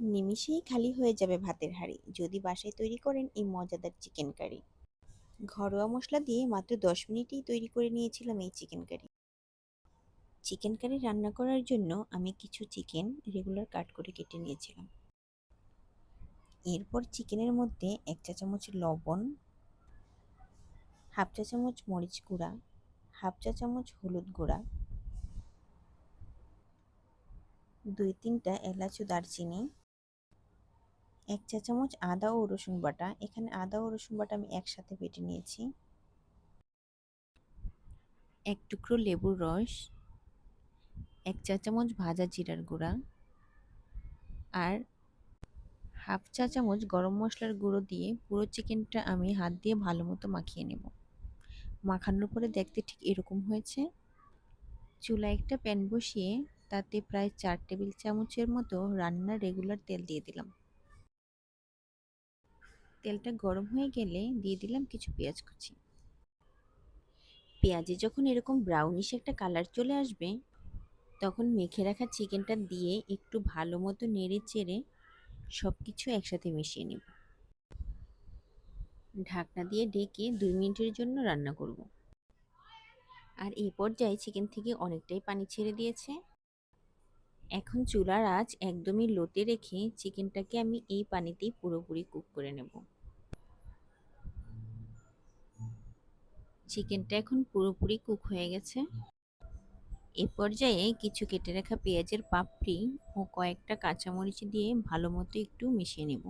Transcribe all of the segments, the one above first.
নিমিষেই খালি হয়ে যাবে ভাতের হাঁড়ি। যদি বাসায় তৈরি করেন এই মজাদার চিকেন কারি ঘরোয়া মশলা দিয়ে মাত্র দশ মিনিটেই তৈরি করে নিয়েছিলাম এই চিকেন কারি চিকেন কারি রান্না করার জন্য আমি কিছু চিকেন রেগুলার কাট করে কেটে নিয়েছিলাম। এরপর চিকেনের মধ্যে এক চা চামচ লবণ, হাফ চা চামচ মরিচ গুঁড়া, হাফ চা চামচ হলুদ গুঁড়া, দুই তিনটা এলাচ দারচিনি এক চা চামচ আদা ও রসুন বাটা। এখানে আদা ও রসুন বাটা আমি একসাথে বেটে নিয়েছি। এক টুকরো লেবুর রস, এক চা চামচ ভাজা জিরার গুঁড়া আর হাফ চা চামচ গরম মশলার গুঁড়ো দিয়ে পুরো চিকেনটা আমি হাত দিয়ে ভালো মতো মাখিয়ে নেব। মাখানোর পরে দেখতে ঠিক এরকম হয়েছে। চুলায় একটা প্যান বসিয়ে তাতে প্রায় চার টেবিল চামচের মতো রান্নার রেগুলার তেল দিয়ে দিলাম। তেলটা গরম হয়ে গেলে দিয়ে দিলাম কিছু পেঁয়াজ কুচি। পেঁয়াজে যখন এরকম ব্রাউনিশ একটা কালার চলে আসবে, তখন মেখে রাখা চিকেনটা দিয়ে একটু ভালো মতো নেড়ে চেড়ে সব কিছু একসাথে মিশিয়ে নেব। ঢাকনা দিয়ে ডেকে দুই মিনিটের জন্য রান্না করব। আর এই পর্যায়ে চিকেন থেকে অনেকটাই পানি ছেড়ে দিয়েছে। এখন চুলার আঁচ একদমই লোতে রেখে চিকেনটাকে আমি এই পানিতেই পুরোপুরি কুক করে নেব। চিকেনটা এখন পুরোপুরি কুক হয়ে গেছে। এ পর্যায়ে কিছু কেটে রাখা পেঁয়াজের পাপড়ি ও কয়েকটা কাঁচামরিচ দিয়ে ভালো মতো একটু মিশিয়ে নেব।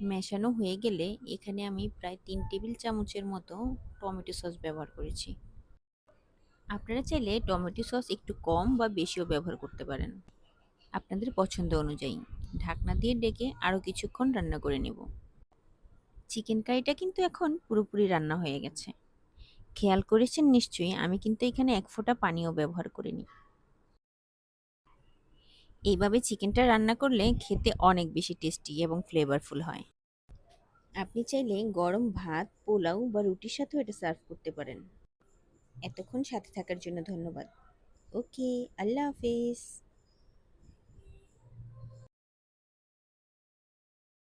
মেশানো হয়ে গেলে এখানে আমি প্রায় তিন টেবিল চামচের মতো টমেটো সস ব্যবহার করেছি। আপনারা চাইলে টমেটো সস একটু কম বা বেশিও ব্যবহার করতে পারেন। আপনাদের পছন্দ অনুযায়ী ঢাকনা দিয়ে ডেকে আরও কিছুক্ষণ রান্না করে নেব। চিকেন কারিটা কিন্তু এখন পুরোপুরি রান্না হয়ে গেছে। খেয়াল করেছেন নিশ্চয়ই, আমি কিন্তু এখানে এক ফোঁটা পানিও ব্যবহার করিনি। এইভাবে চিকেনটা রান্না করলে খেতে অনেক বেশি টেস্টি এবং ফ্লেভারফুল হয়। আপনি চাইলে গরম ভাত, পোলাও বা রুটির সাথেও এটা সার্ভ করতে পারেন। এতক্ষণ সাথে থাকার জন্য ধন্যবাদ। ওকে আল্লাহ হাফিজ।